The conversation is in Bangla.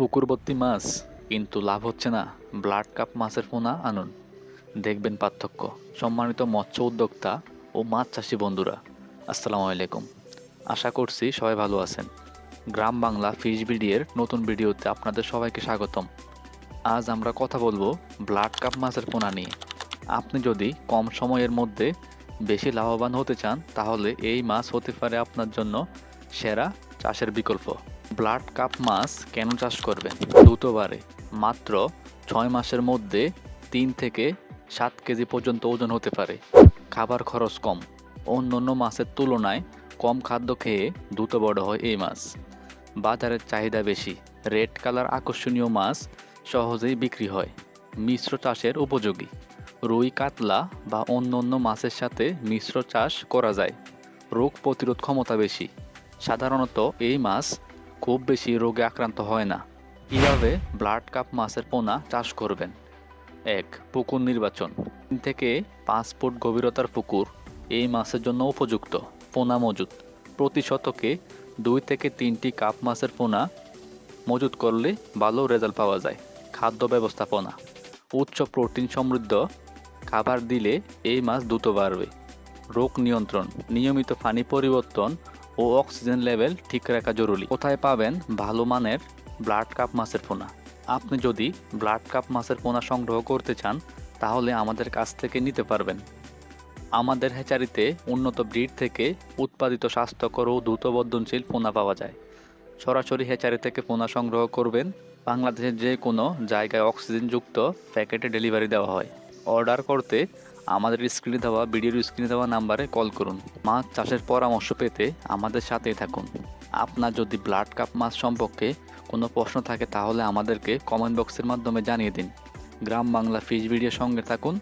পুকুরবর্তী মাছ, কিন্তু লাভ হচ্ছে না। ব্লাড কাপ মাছের পোনা আনুন। দেখবেন পার্থক্য। সম্মানিত মৎস্য উদ্যোক্তা ও মাছ চাষি বন্ধুরা, আসসালামু আলাইকুম। আশা করছি সবাই ভালো আছেন। গ্রাম বাংলা ফিশ ভিডিওর নতুন ভিডিওতে আপনাদের সবাইকে স্বাগতম। আজ আমরা কথা বলব ব্লাড কাপ মাছের পোনা নিয়ে। আপনি যদি কম সময়ের মধ্যে বেশি লাভবান হতে চান, তাহলে এই মাছ হতে পারে আপনার জন্য সেরা চাষের বিকল্প। ব্লাড কাপ মাছ কেন চাষ করবেন? দ্রুতবারে মাত্র ছয় মাসের মধ্যে তিন থেকে সাত কেজি পর্যন্ত ওজন হতে পারে। খাবার খরচ কম। অন্য অন্য মাছের তুলনায় কম খাদ্য খেয়ে দ্রুত বড় হয় এই মাছ। বাজারের চাহিদা বেশি। রেড কালার আকর্ষণীয় মাছ সহজেই বিক্রি হয়। মিশ্র চাষের উপযোগী। রুই, কাতলা বা অন্য অন্য মাছের সাথে মিশ্র চাষ করা যায়। রোগ প্রতিরোধ ক্ষমতা বেশি। সাধারণত এই মাছ খুব বেশি রোগে আক্রান্ত হয় না। কীভাবে ব্লাড কাপ মাছের পোনা চাষ করবেন। এক, পুকুর নির্বাচন। তিন থেকে পাঁচ ফুট গভীরতার পুকুর এই মাছের জন্য উপযুক্ত। পোনা মজুত। প্রতি শতকে দুই থেকে তিনটি কাপ মাছের পোনা মজুত করলে ভালো রেজাল্ট পাওয়া যায়। খাদ্য ব্যবস্থাপনা। উচ্চ প্রোটিন সমৃদ্ধ খাবার দিলে এই মাছ দ্রুত বাড়বে। রোগ নিয়ন্ত্রণ। নিয়মিত পানি পরিবর্তন ও অক্সিজেন লেভেল ঠিক রাখা জরুরি। কোথায় পাবেন ভালো মানের ব্লাড কাপ মাছের পোনা। আপনি যদি ব্লাড কাপ মাছের পোনা সংগ্রহ করতে চান, তাহলে আমাদের কাছ থেকে নিতে পারবেন। আমাদের হ্যাচারিতে উন্নত ব্রিড থেকে উৎপাদিত স্বাস্থ্যকর ও দ্রুত বর্ধনশীল পোনা পাওয়া যায়। সরাসরি হ্যাচারি থেকে পোনা সংগ্রহ করবেন। বাংলাদেশের যে কোনো জায়গায় অক্সিজেনযুক্ত প্যাকেটে ডেলিভারি দেওয়া হয়। অর্ডার করতে আমাদের স্ক্রিনে দেওয়া, ভিডিওর স্ক্রিনে দেওয়া নাম্বারে কল করুন। মাছ চাষের পরামর্শ পেতে আমাদের সাথেই থাকুন। আপনার যদি ব্লাড কাপ মাছ সম্পর্কে কোনো প্রশ্ন থাকে তাহলে আমাদেরকে কমেন্ট বক্সের মাধ্যমে জানিয়ে দিন। গ্রাম বাংলা ফিশ ভিডিও সঙ্গে থাকুন।